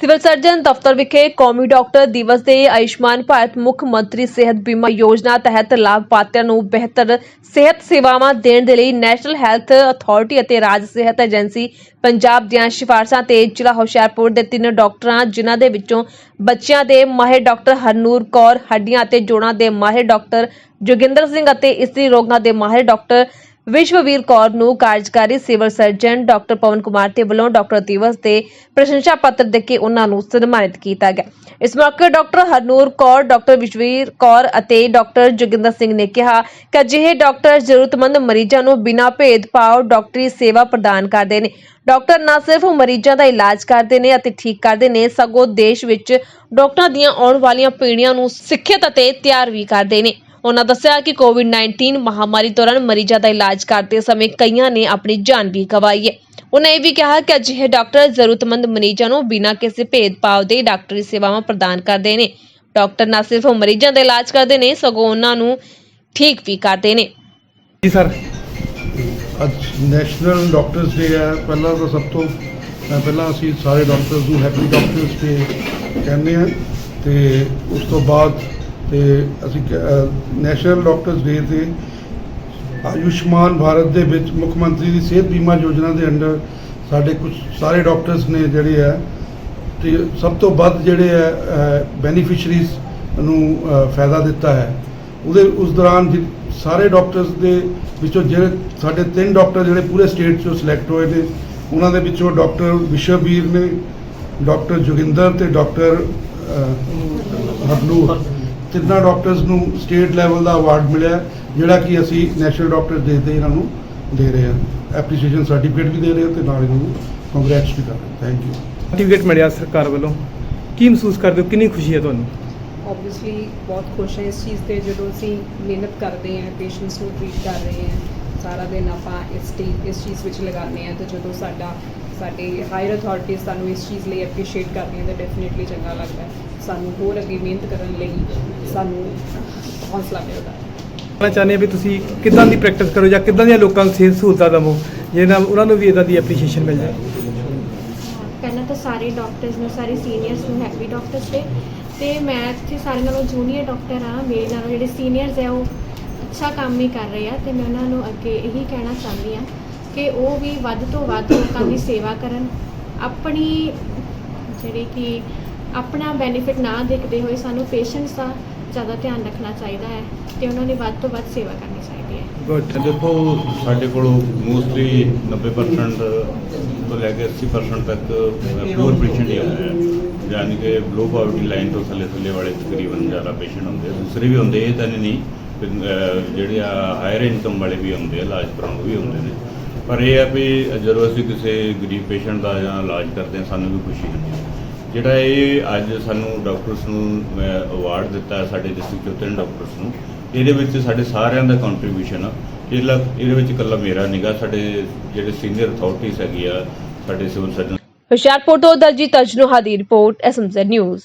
Civil surgeon ਦਫ਼ਤਰ ਵਿਖੇ ਕੌਮੀ ਡਾਕਟਰ ਦਿਵਸ ਦੇ ਆਯੁਸ਼ਮਾਨ ਭਾਰਤ ਮੁੱਖ ਮੰਤਰੀ ਸਿਹਤ ਬੀਮਾ ਯੋਜਨਾ ਤਹਿਤ ਲਾਭਪਾਤਰੀਆਂ ਨੂੰ ਬਿਹਤਰ ਸਿਹਤ ਸੇਵਾਵਾਂ ਦੇਣ ਦੇ ਲਈ ਨੈਸ਼ਨਲ ਹੈਲਥ ਅਥਾਰਟੀ ਅਤੇ ਰਾਜ ਸਿਹਤ ਏਜੰਸੀ ਪੰਜਾਬ ਦੀਆਂ ਸਿਫਾਰਸ਼ਾਂ ਤੇ ਜ਼ਿਲ੍ਹਾ ਹੁਸ਼ਿਆਰਪੁਰ ਦੇ ਤਿੰਨ ਡਾਕਟਰਾਂ, ਜਿਨ੍ਹਾਂ ਦੇ ਵਿੱਚੋਂ ਬੱਚਿਆਂ ਦੇ ਮਾਹਿਰ ਡਾਕਟਰ ਹਰਨੂਰ ਕੌਰ, ਹੱਡੀਆਂ ਅਤੇ ਜੋੜਾਂ ਦੇ ਮਾਹਿਰ ਡਾਕਟਰ ਜੋਗਿੰਦਰ ਸਿੰਘ ਅਤੇ ਇਸਤਰੀ ਰੋਗਾਂ ਦੇ ਮਾਹਿਰ ਡਾਕਟਰ ਵਿਸ਼ਵਵੀਰ ਕੌਰ ਨੂੰ ਕਾਰਜਕਾਰੀ civil surgeon doctor Pawan Kumar ਤੇ ਵੱਲੋਂ ਡਾਕਟਰ ਦਿਵਸ ਦੇ ਪ੍ਰਸ਼ੰਸਾ ਪੱਤਰ ਦੇ ਕੇ ਉਹਨਾਂ ਨੂੰ ਸਨਮਾਨਿਤ ਕੀਤਾ ਗਿਆ। ਇਸ ਮੌਕੇ ਡਾਕਟਰ ਹਰਨੂਰ ਕੌਰ, ਡਾਕਟਰ ਵਿਸ਼ਵੀਰ ਕੌਰ ਅਤੇ ਡਾਕਟਰ ਜੋਗਿੰਦਰ ਸਿੰਘ ਨੇ ਕਿਹਾ ਕਿ ਅਜਿਹੇ ਡਾਕਟਰ ਜ਼ਰੂਰਤਮੰਦ ਮਰੀਜ਼ਾਂ ਨੂੰ ਬਿਨਾਂ ਭੇਦਭਾਵ ਡਾਕਟਰੀ ਸੇਵਾ ਪ੍ਰਦਾਨ ਕਰਦੇ ਨੇ। ਡਾਕਟਰ ਨਾ ਸਿਰਫ ਮਰੀਜ਼ਾਂ ਦਾ ਇਲਾਜ ਕਰਦੇ ਨੇ ਅਤੇ ਠੀਕ ਕਰਦੇ ਨੇ, ਸਗੋਂ ਦੇਸ਼ ਵਿੱਚ ਡਾਕਟਰਾਂ ਦੀਆਂ ਆਉਣ ਵਾਲੀਆਂ ਪੀੜ੍ਹੀਆਂ ਨੂੰ ਸਿੱਖਿਅਤ ਅਤੇ ਤਿਆਰ ਵੀ ਕਰਦੇ ਨੇ। ਉਹਨਾਂ ਦੱਸਿਆ ਕਿ ਕੋਵਿਡ-19 ਮਹਾਮਾਰੀ ਦੌਰਾਨ ਮਰੀਜ਼ਾਂ ਦਾ ਇਲਾਜ ਕਰਦੇ ਸਮੇਂ ਕਈਆਂ ਨੇ ਆਪਣੀ ਜਾਨ ਵੀ ਗਵਾਈ ਹੈ। ਉਹਨਾਂ ਇਹ ਵੀ ਕਿਹਾ ਕਿ ਅਜਿਹੇ ਡਾਕਟਰ ਜ਼ਰੂਰਤਮੰਦ ਮਰੀਜ਼ਾਂ ਨੂੰ ਬਿਨਾਂ ਕਿਸੇ ਭੇਦਭਾਵ ਦੇ ਡਾਕਟਰੀ ਸੇਵਾਵਾਂ ਪ੍ਰਦਾਨ ਕਰਦੇ ਨੇ। ਡਾਕਟਰ ਨਾ ਸਿਰਫ ਮਰੀਜ਼ਾਂ ਦਾ ਇਲਾਜ ਕਰਦੇ ਨੇ ਸਗੋਂ ਉਹਨਾਂ ਨੂੰ ਠੀਕ ਵੀ ਕਰਦੇ ਨੇ। ਜੀ ਸਰ। ਅੱਜ ਨੈਸ਼ਨਲ ਡਾਕਟਰਸ ਡੇ ਹੈ। ਪਹਿਲਾਂ ਤਾਂ ਸਭ ਤੋਂ ਮੈਂ ਪਹਿਲਾਂ ਅਸੀਂ ਸਾਰੇ ਡਾਕਟਰਸ ਨੂੰ ਹੈਪੀ ਡਾਕਟਰਸ ਡੇ ਕਹਿੰਦੇ ਹਾਂ। ਤੇ ਉਸ ਤੋਂ ਬਾਅਦ ਤੇ ਅਸੀਂ ਨੈਸ਼ਨਲ ਡਾਕਟਰਸ ਡੇ ਤੇ ਆਯੁਸ਼ਮਾਨ ਭਾਰਤ ਦੇ ਵਿੱਚ ਮੁੱਖ ਮੰਤਰੀ ਦੀ ਸਿਹਤ ਬੀਮਾ ਯੋਜਨਾ ਦੇ ਅੰਡਰ ਸਾਡੇ ਕੁਝ ਸਾਰੇ ਡਾਕਟਰਸ ਨੇ ਜਿਹੜੇ ਆ, ਤੇ ਸਭ ਤੋਂ ਵੱਧ ਜਿਹੜੇ ਆ ਬੈਨੀਫੀਸ਼ੀਅਰੀਜ਼ ਨੂੰ ਫਾਇਦਾ ਦਿੱਤਾ ਹੈ। ਉਹਦੇ, ਉਸ ਦੌਰਾਨ ਜਿ- ਸਾਰੇ ਡਾਕਟਰਸ ਦੇ ਵਿੱਚੋਂ ਜਿਹੜੇ ਸਾਡੇ ਤਿੰਨ ਡਾਕਟਰ ਜਿਹੜੇ ਪੂਰੇ ਸਟੇਟ 'ਚੋਂ ਸਿਲੈਕਟ ਹੋਏ ਨੇ, ਉਹਨਾਂ ਦੇ ਵਿੱਚੋਂ ਡਾਕਟਰ ਵਿਸ਼ਵਵੀਰ ਨੇ, ਡਾਕਟਰ ਜੋਗਿੰਦਰ ਤੇ ਡਾਕਟਰ ਹਰਨੂਰ। ਤਿੰਨਾਂ ਡਾਕਟਰਸ ਨੂੰ ਸਟੇਟ ਲੈਵਲ ਦਾ ਅਵਾਰਡ ਮਿਲਿਆ ਜਿਹੜਾ ਕਿ ਅਸੀਂ ਨੈਸ਼ਨਲ ਡਾਕਟਰਸ ਡੇ ਤੇ ਇਹਨਾਂ ਨੂੰ ਦੇ ਰਹੇ ਹਾਂ। ਐਪਰੀਸੀਏਸ਼ਨ ਸਰਟੀਫਿਕੇਟ ਵੀ ਦੇ ਰਹੇ ਹਾਂ ਤੇ ਨਾਲ ਇਹਨਾਂ ਨੂੰ ਕੰਗ੍ਰੈਟਸ ਵੀ ਕਰ ਰਹੇ ਹਾਂ। ਥੈਂਕ ਯੂ ਸਰਟੀਫਿਕੇਟ ਮਿਲਿਆ ਸਰਕਾਰ ਵੱਲੋਂ। ਕੀ ਮਹਿਸੂਸ ਕਰਦੇ ਹੋ? ਕਿੰਨੀ ਖੁਸ਼ੀ ਹੈ ਤੁਹਾਨੂੰ? ਆਬਵੀਅਸਲੀ ਬਹੁਤ ਖੁਸ਼ ਹਾਂ ਇਸ ਚੀਜ਼ ਤੇ ਜਦੋਂ ਅਸੀਂ ਮਿਹਨਤ ਕਰਦੇ ਹਾਂ ਪੇਸ਼ੈਂਟਸ ਨੂੰ ਟ੍ਰੀਟ ਕਰ ਰਹੇ ਹਾਂ ਸਾਰਾ ਦਿਨ ਆਪਾਂ ਇਸ ਟੀ ਇਸ ਚੀਜ਼ ਵਿੱਚ ਲਗਾਉਂਦੇ ਹਾਂ ਤੇ ਜਦੋਂ ਸਾਡਾ ਸਾਡੇ ਹਾਇਰ ਅਥਾਰਟੀਜ਼ ਸਾਨੂੰ ਇਸ ਚੀਜ਼ ਲਈ ਐਪਰੀਸ਼ੀਏਟ ਕਰਦੀਆਂ ਤਾਂ ਡੈਫੀਨਿਟਲੀ ਚੰਗਾ ਲੱਗਦਾ। ਸਾਨੂੰ ਹੋਰ ਅੱਗੇ ਮਿਹਨਤ ਕਰਨ ਲਈ ਸਾਨੂੰ ਹੌਸਲਾ ਮਿਲਦਾ ਮੈਂ ਚਾਹੁੰਦੇ ਹਾਂ ਵੀ ਤੁਸੀਂ ਕਿੱਦਾਂ ਦੀ ਪ੍ਰੈਕਟਿਸ ਕਰੋ ਜਾਂ ਕਿੱਦਾਂ ਦੀਆਂ ਲੋਕਾਂ ਨੂੰ ਸਿਹਤ ਸਹੂਲਤਾਂ ਦਵੋ ਜਿਹਦੇ ਨਾਲ ਉਹਨਾਂ ਨੂੰ ਵੀ ਇਦਾਂ ਦੀ ਐਪਰੀਸ਼ੀਏਸ਼ਨ ਮਿਲ ਜਾਏ। ਪਹਿਲਾਂ ਤਾਂ ਸਾਰੇ ਡਾਕਟਰਸ ਨੂੰ ਸਾਰੇ ਸੀਨੀਅਰਸ ਨੂੰ ਹੈਪੀ ਡਾਕਟਰਸ ਡੇ ਤੇ ਮੈਂ ਇੱਥੇ ਸਾਰੇ ਨਾਲੋਂ ਜੂਨੀਅਰ ਡਾਕਟਰ ਆ ਮੇਰੇ ਨਾਲੋਂ ਜਿਹੜੇ ਸੀਨੀਅਰਸ ਆ ਉਹ ਅੱਛਾ ਕੰਮ ਹੀ ਕਰ ਰਹੇ ਆ ਤੇ ਮੈਂ ਉਹਨਾਂ ਨੂੰ ਅੱਗੇ ਇਹੀ ਕਹਿਣਾ ਚਾਹੁੰਦੀ ਆ ਕਿ ਉਹ ਵੀ ਵੱਧ ਤੋਂ ਵੱਧ ਲੋਕਾਂ ਦੀ ਸੇਵਾ ਕਰਨ, ਆਪਣੀ ਜਿਹੜੀ ਕਿ ਆਪਣਾ ਬੈਨੀਫਿਟ ਨਾ ਦੇਖਦੇ ਹੋਏ ਸਾਨੂੰ ਪੇਸ਼ੈਂਟਸ ਦਾ ਜ਼ਿਆਦਾ ਧਿਆਨ ਰੱਖਣਾ ਚਾਹੀਦਾ ਹੈ ਤੇ ਉਹਨਾਂ ਦੀ ਵੱਧ ਤੋਂ ਵੱਧ ਸੇਵਾ ਕਰਨੀ ਚਾਹੀਦੀ ਹੈ। ਗੁੱਡ ਦੇਖੋ, ਸਾਡੇ ਕੋਲ ਮੋਸਟਲੀ 90% ਤੋਂ ਲੈ ਕੇ 80% ਤੱਕ ਪਿਓਰ ਪੇਸ਼ੈਂਟ ਹੀ ਆਉਂਦੇ ਆ। ਯਾਨੀ ਕਿ ਲੋ ਪਾਵਰਟੀ ਲਾਈਨ ਤੋਂ ਥੱਲੇ ਥੱਲੇ ਵਾਲੇ ਤਕਰੀਬਨ ਜ਼ਿਆਦਾ ਪੇਸ਼ੈਂਟ ਹੁੰਦੇ ਆ। ਦੂਸਰੇ ਵੀ ਹੁੰਦੇ, ਇਹ ਤਾਂ ਨਹੀਂ ਜਿਹੜੇ ਆ ਹਾਇਰ ਇਨਕਮ ਵਾਲੇ ਵੀ ਹੁੰਦੇ ਆ ਇਲਾਜ ਕਰਾਉਣ ਵੀ ਹੁੰਦੇ ਨੇ। ਪਰ ਇਹ ਆ ਵੀ ਜਦੋਂ ਅਸੀਂ ਕਿਸੇ ਗਰੀਬ ਪੇਸ਼ੈਂਟ ਦਾ ਜਾਂ ਇਲਾਜ ਕਰਦੇ ਹਾਂ, ਸਾਨੂੰ ਵੀ ਖੁਸ਼ੀ ਹੁੰਦੀ ਹੈ। ਜਿਹੜਾ ਇਹ ਅੱਜ ਸਾਨੂੰ ਡਾਕਟਰਸ ਨੂੰ ਅਵਾਰਡ ਦਿੱਤਾ ਸਾਡੇ ਡਿਸਟ੍ਰਿਕਟ ਤੋਂ ਤਿੰਨ ਡਾਕਟਰਸ ਨੂੰ, ਇਹਦੇ ਵਿੱਚ ਸਾਡੇ ਸਾਰਿਆਂ ਦਾ ਕੰਟਰੀਬਿਊਸ਼ਨ ਆ। ਇਹਲਾ ਇਹਦੇ ਵਿੱਚ ਇਕੱਲਾ ਮੇਰਾ ਨਿਗਾ ਸਾਡੇ ਜਿਹੜੇ ਸੀਨੀਅਰ ਅਥਾਰਟੀਜ਼ ਹੈਗੀ ਆ, ਸਾਡੇ ਸਿਵਲ ਸਰਜਨ ਹੁਸ਼ਿਆਰਪੁਰ ਤੋਂ ਦਲਜੀਤ ਅਜਨੂਹਾ ਦੀ ਰਿਪੋਰਟ ਐਸਐਮਜ਼ੈਡ ਨਿਊਜ਼।